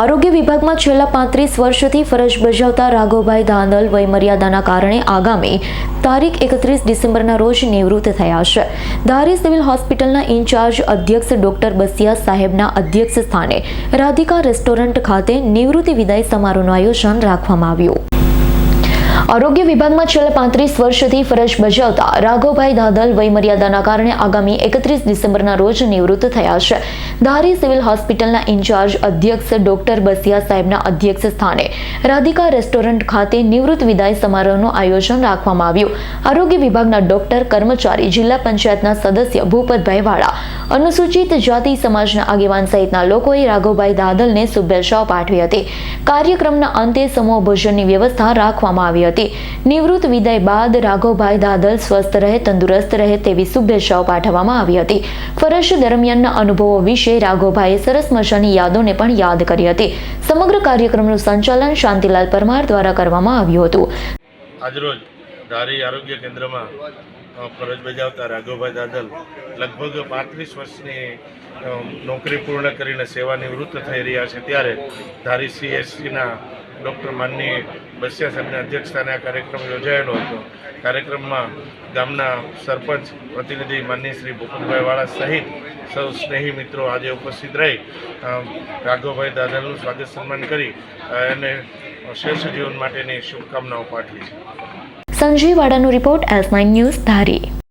આરોગ્ય વિભાગમાં છેલ્લા પાંત્રીસ વર્ષથી ફરજ બજાવતા રાઘવભાઈ ધાંધલ વયમર્યાદાના કારણે આગામી તારીખ એકત્રીસ ડિસેમ્બરના રોજ નિવૃત્ત થયા છે. ધારી સિવિલ હોસ્પિટલના ઇન્ચાર્જ અધ્યક્ષ ડોક્ટર બસિયા સાહેબના અધ્યક્ષ સ્થાને રાધિકા રેસ્ટોરન્ટ ખાતે નિવૃત્તિ વિદાય સમારોહનું આયોજન રાખવામાં આવ્યું. આરોગ્ય વિભાગમાં છેલ્લા પાંત્રીસ વર્ષથી ફરજ બજાવતા રાઘવભાઈ દાદલ વયમર્યાદાના કારણે આગામી એકત્રીસ ડિસેમ્બરના રોજ નિવૃત્ત થયા છે. ધારી સિવિલ હોસ્પિટલના ઇન્ચાર્જ અધ્યક્ષ ડોક્ટર બસિયા સાહેબના અધ્યક્ષ સ્થાને રાધિકા રેસ્ટોરન્ટ ખાતે નિવૃત્ત વિદાય સમારોહનું આયોજન રાખવામાં આવ્યું. આરોગ્ય વિભાગના ડોક્ટર, કર્મચારી, જિલ્લા પંચાયતના સદસ્ય ભૂપતભાઈ વાળા, અનુસૂચિત જાતિ સમાજના આગેવાન સહિતના લોકોએ રાઘવભાઈ દાદલને શુભેચ્છાઓ પાઠવી હતી. કાર્યક્રમના અંતે સમૂહ ભોજનની વ્યવસ્થા રાખવામાં આવી હતી. નિવૃત્ત વિદાય બાદ રાઘવભાઈ દાદલ સ્વસ્થ રહે, તંદુરસ્ત રહે તેવી શુભેચ્છાઓ પાઠવવામાં આવી હતી. ફરજ દરમિયાનના અનુભવો વિશે રાઘવભાઈએ સરસ મજાની યાદોને પણ યાદ કરી હતી. સમગ્ર કાર્યક્રમનું સંચાલન શાંતિલાલ પરમાર દ્વારા કરવામાં આવ્યું હતું. આજરોજ ધારી આરોગ્ય કેન્દ્રમાં ફરજ બજાવતા રાઘવભાઈ દાદલ લગભગ પાંત્રીસ વર્ષની નોકરી પૂર્ણ કરીને સેવા નિવૃત્ત થઈ રહ્યા છે. ત્યારે ધારી સીએસસીના ડૉક્ટર માનની બસિયા સાહેબના અધ્યક્ષસ્થાને આ કાર્યક્રમ યોજાયેલો હતો. કાર્યક્રમમાં ગામના સરપંચ, પ્રતિનિધિ માનની શ્રી ભૂપતભાઈ વાળા સહિત સૌ સ્નેહી મિત્રો આજે ઉપસ્થિત રહી. રાઘવભાઈ દાદલનું સ્વાગત સન્માન કરી એને શ્રેષ્ઠ જીવન માટેની શુભકામનાઓ પાઠવી છે. Sanjay વાડાનો report S nine news Dhari